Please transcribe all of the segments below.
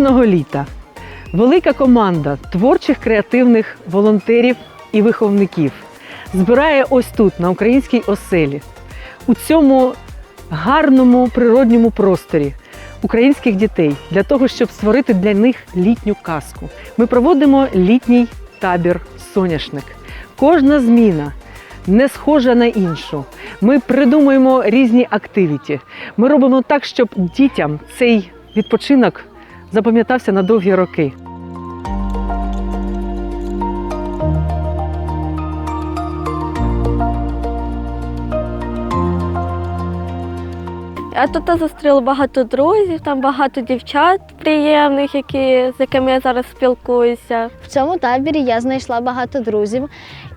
Кожного літа велика команда творчих креативних волонтерів і виховників збирає ось тут, на українській оселі, у цьому гарному природньому просторі українських дітей для того, щоб створити для них літню казку. Ми проводимо літній табір Соняшник. Кожна зміна не схожа на іншу. Ми придумуємо різні активіті. Ми робимо так, щоб дітям цей відпочинок запам'ятався на довгі роки. Я тут зустріла багато друзів, там багато дівчат приємних, які, з якими я зараз спілкуюся. В цьому таборі я знайшла багато друзів,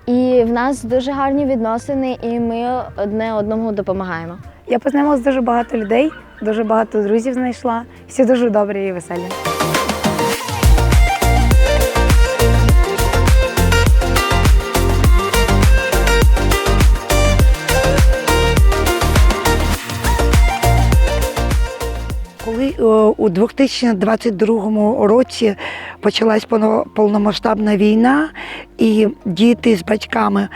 і в нас дуже гарні відносини, і ми одне одному допомагаємо. Я познайомилася дуже багато людей, дуже багато друзів знайшла. Всі дуже добрі і веселі. Коли е, у 2022 році почалась повно- повномасштабна війна, і діти з батьками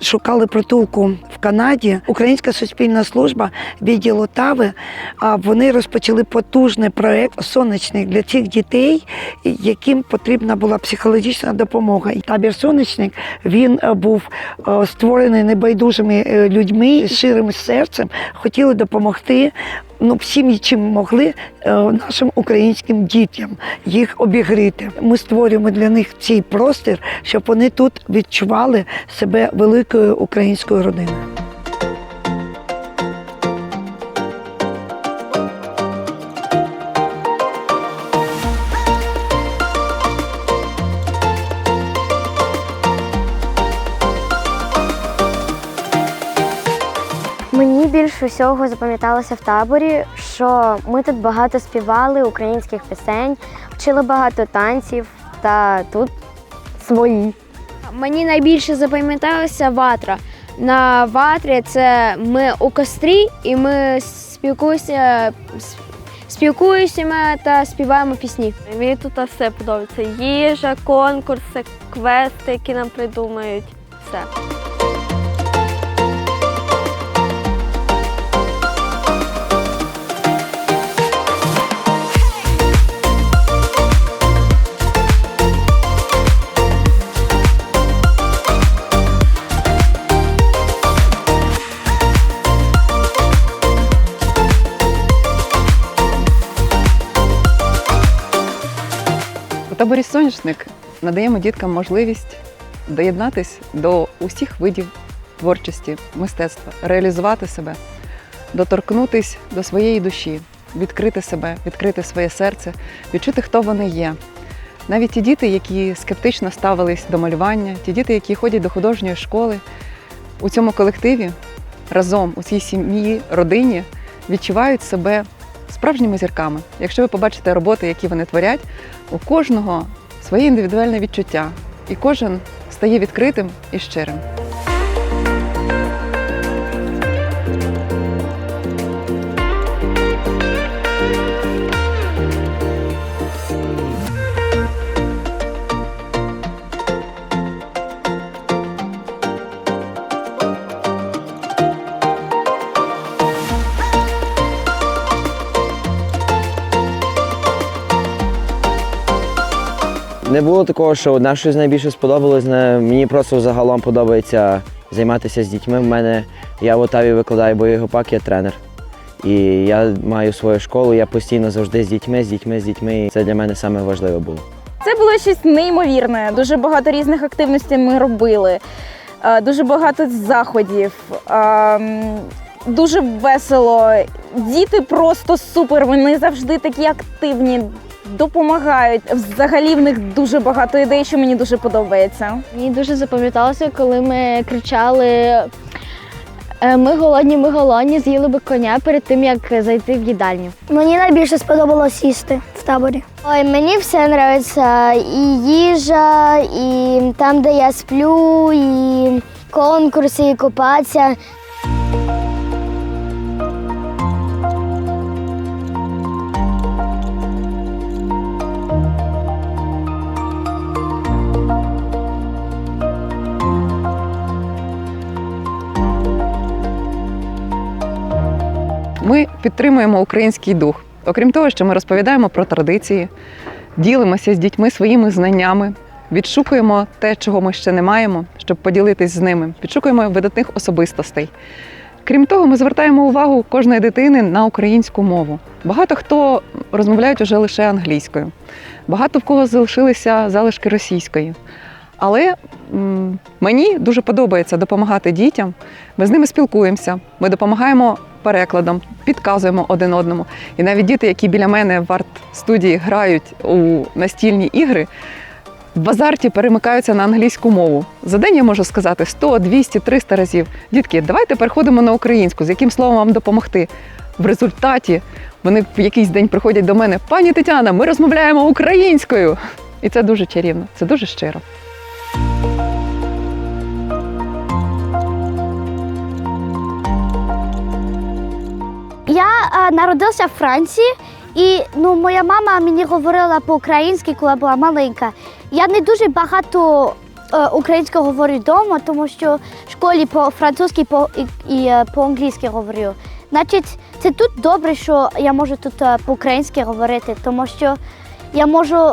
шукали притулку в Канаді, Українська суспільна служба відділ Отави, а вони розпочали потужний проект сонячник для цих дітей, яким потрібна була психологічна допомога. І табір сонячник він е, був е, створений небайдужими е, людьми з ширим серцем, хотіли допомогти ну, всім, чим могли е, нашим українським дітям їх обігріти. Ми створюємо для них цей простір, щоб вони тут відчували себе великою українською родиною. Більше всього запам'яталося в таборі, що ми тут багато співали українських пісень, вчили багато танців та тут свої. Мені найбільше запам'яталася ватра. На ватрі це ми у кострі і ми спілкуємося, спілкуємося та співаємо пісні. Мені тут все подобається. Їжа, конкурси, квести, які нам придумають. Все. Таборі Соняшник надаємо діткам можливість доєднатись до усіх видів творчості, мистецтва, реалізувати себе, доторкнутись до своєї душі, відкрити себе, відкрити своє серце, відчути, хто вони є. Навіть ті діти, які скептично ставились до малювання, ті діти, які ходять до художньої школи, у цьому колективі разом у цій сім'ї, родині відчувають себе справжніми зірками. Якщо ви побачите роботи, які вони творять, у кожного своє індивідуальне відчуття, і кожен стає відкритим і щирим. Не було такого, що одне щось найбільше сподобалось. Мені просто загалом подобається займатися з дітьми. У мене Я в Отаві викладаю бойовий гопак, я тренер. І я маю свою школу, я постійно завжди з дітьми, з дітьми, з дітьми. І це для мене саме важливе було. Це було щось неймовірне. Дуже багато різних активностей ми робили, е, дуже багато заходів, е, дуже весело. Діти просто супер. Вони завжди такі активні, допомагають. Взагалі в них дуже багато ідей, що мені дуже подобається. Мені дуже запам'яталося, коли ми кричали «Е, Ми голодні, ми голодні, з'їли би коня перед тим, як зайти в їдальню. Мені найбільше сподобалось їсти в таборі. Ой, мені все подобається. І їжа, і там, де я сплю, і конкурси, і купатися. Підтримуємо український дух. Окрім того, що ми розповідаємо про традиції, ділимося з дітьми своїми знаннями, відшукуємо те, чого ми ще не маємо, щоб поділитись з ними, підшукуємо видатних особистостей. Крім того, ми звертаємо увагу кожної дитини на українську мову. Багато хто розмовляють уже лише англійською, багато в кого залишилися залишки російської. Але мені дуже подобається допомагати дітям. Ми з ними спілкуємося, ми допомагаємо перекладом, підказуємо один одному. І навіть діти, які біля мене в арт-студії грають у настільні ігри, в азарті перемикаються на англійську мову. За день я можу сказати 100, 200, 300 разів. Дітки, давайте переходимо на українську, з яким словом вам допомогти. В результаті вони в якийсь день приходять до мене: пані Тетяна, ми розмовляємо українською. І це дуже чарівно, це дуже щиро. Народилася в Франції, і ну, моя мама мені говорила по-українськи, коли була маленька. Я не дуже багато е, українською говорю вдома, тому що в школі по-французьки по, і, і е, по-англійськи говорю. Значить, це тут добре, що я можу тут е, по-українськи говорити, тому що я можу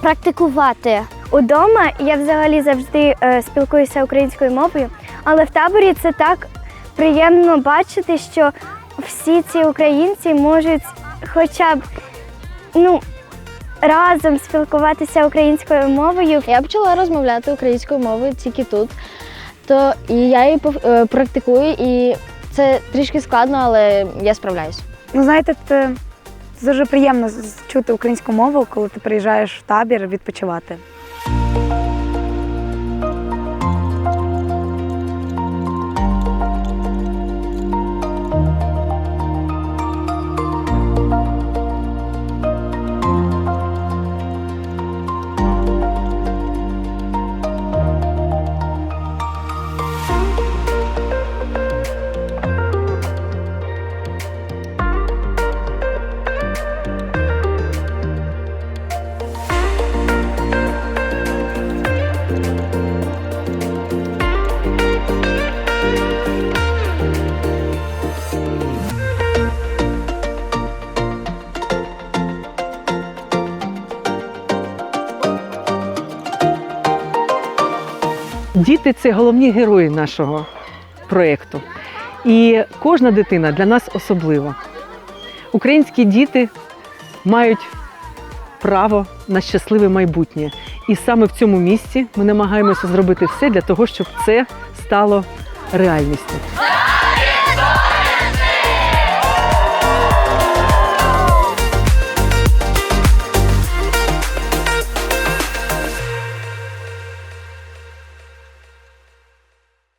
практикувати. Удома я взагалі завжди е, спілкуюся українською мовою, але в таборі це так приємно бачити, що всі ці українці можуть хоча б ну, разом спілкуватися українською мовою. Я почала розмовляти українською мовою тільки тут. То і я її е, практикую, і це трішки складно, але я справляюсь. Ну, знаєте, це, це дуже приємно чути українську мову, коли ти приїжджаєш в табір відпочивати. Діти це головні герої нашого проєкту. І кожна дитина для нас особлива. Українські діти мають право на щасливе майбутнє. І саме в цьому місці ми намагаємося зробити все для того, щоб це стало реальністю.